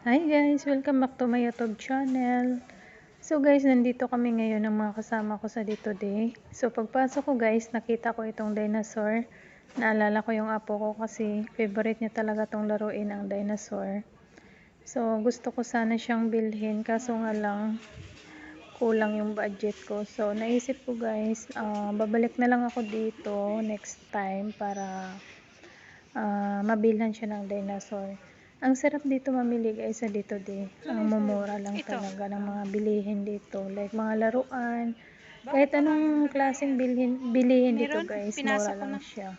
Hi guys! Welcome back to my YouTube channel. So guys, nandito kami ngayon ng mga kasama ko sa Dito Day. So pagpasok ko guys, nakita ko itong dinosaur. Naalala ko yung apo ko kasi favorite niya talaga tong laruin ang dinosaur. So gusto ko sana siyang bilhin kaso nga lang kulang yung budget ko. So naisip ko guys, ah, babalik na lang ako dito next time para ah, mabilhan siya ng dinosaur. Ang sarap dito mamili guys sa dito di. Ang mumura lang Ito. talaga ng mga bilihin dito. Like mga laruan. Kahit anong klaseng bilhin, bilihin dito guys, mura lang siya.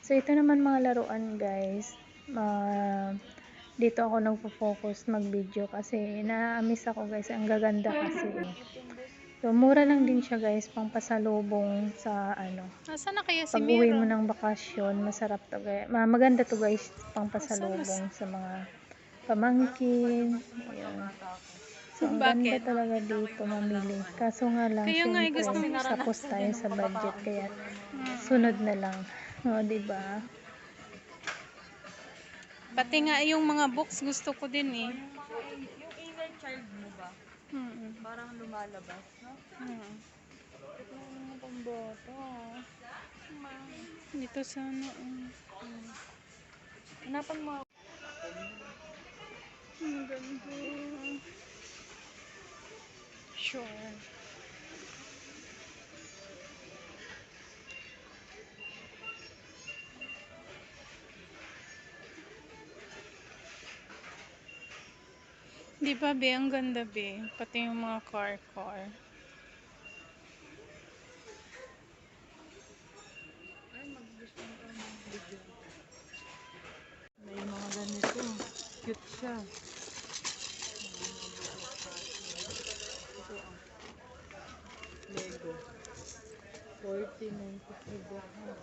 So ito naman mga laruan guys. Ah, dito ako nagpo-focus mag-video kasi na-miss ako guys. Ang gaganda kasi. So mura lang din siya guys pang pasalubong sa ano. Nasaan na kaya si Pag uwi Miro? mo ng bakasyon, masarap to guys. Ma- Maganda to guys, pang pasalubong sa mga pamangkin. Ayan. So, ang ganda Bakit? talaga dito mamili. Kaso nga lang, Kaya nga, eh, syempre, gusto mo tapos tayo sa budget. Kaya, Hmm. sunod na lang. O, diba? Pati nga yung mga books gusto ko din eh. Yung inner child mo ba? Hmm. Parang lumalabas, no? Hmm. Ito yung pambata. Dito sa ano. um, Hanapan mo Ang ganda. Sure. Di ba, be? Ang ganda, be. Pati yung mga car-car. May mga ganito. Cute siya. Ito ah. Lego. 40, 95 ako.